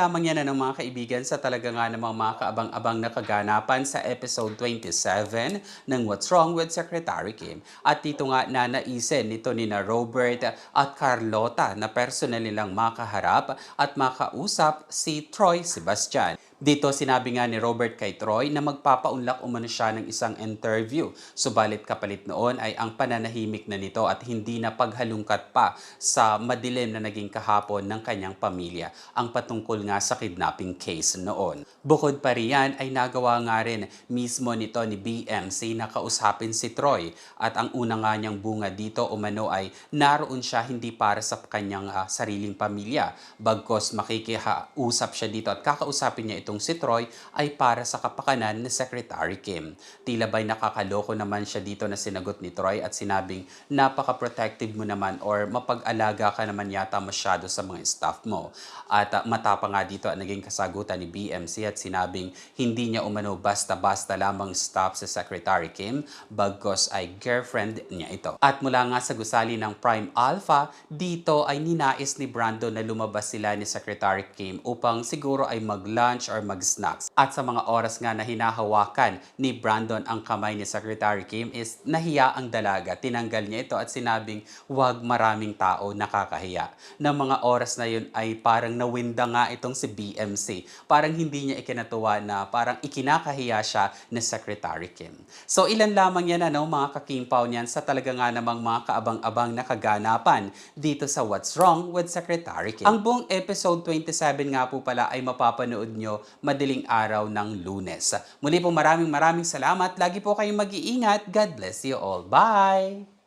Lamang yan na ng mga kaibigan sa talaga nga namang mga kaabang-abang na kaganapan sa episode 27 ng What's Wrong with Secretary Kim. At dito nga nanaisin nito ni na Robert at Carlota na personal nilang makaharap at makausap si Troy Sebastian. Dito sinabi nga ni Robert kay Troy na magpapaunlak umano siya ng isang interview. Subalit kapalit noon ay ang pananahimik na nito at hindi na paghalungkat pa sa madilim na naging kahapon ng kanyang pamilya ang patungkol nga sa kidnapping case noon. Bukod pa riyan ay nagawa nga rin mismo nito ni BMC na kausapin si Troy at ang una nga niyang bunga dito umano ay naroon siya hindi para sa kanyang ah, sariling pamilya bagkos makikihausap siya dito at kakausapin niya itong si Troy ay para sa kapakanan ni Secretary Kim. Tila ba'y nakakaloko naman siya dito na sinagot ni Troy at sinabing napaka-protective mo naman or mapag-alaga ka naman yata masyado sa mga staff mo. At uh, matapa nga dito ang naging kasagutan ni BMC at sinabing hindi niya umano basta-basta lamang staff sa Secretary Kim bagkos ay girlfriend niya ito. At mula nga sa gusali ng Prime Alpha, dito ay ninais ni Brando na lumabas sila ni Secretary Kim upang siguro ay mag-lunch or mag-snacks. At sa mga oras nga na hinahawakan ni Brandon ang kamay ni Secretary Kim is nahiya ang dalaga. Tinanggal niya ito at sinabing wag maraming tao nakakahiya. Na mga oras na yun ay parang nawinda nga itong si BMC. Parang hindi niya ikinatuwa na parang ikinakahiya siya ni Secretary Kim. So ilan lamang yan ano mga kakimpaw niyan sa talaga nga namang mga kaabang-abang na kaganapan dito sa What's Wrong with Secretary Kim. Ang buong episode 27 nga po pala ay mapapanood nyo madaling araw ng lunes. Muli po maraming maraming salamat. Lagi po kayong mag-iingat. God bless you all. Bye!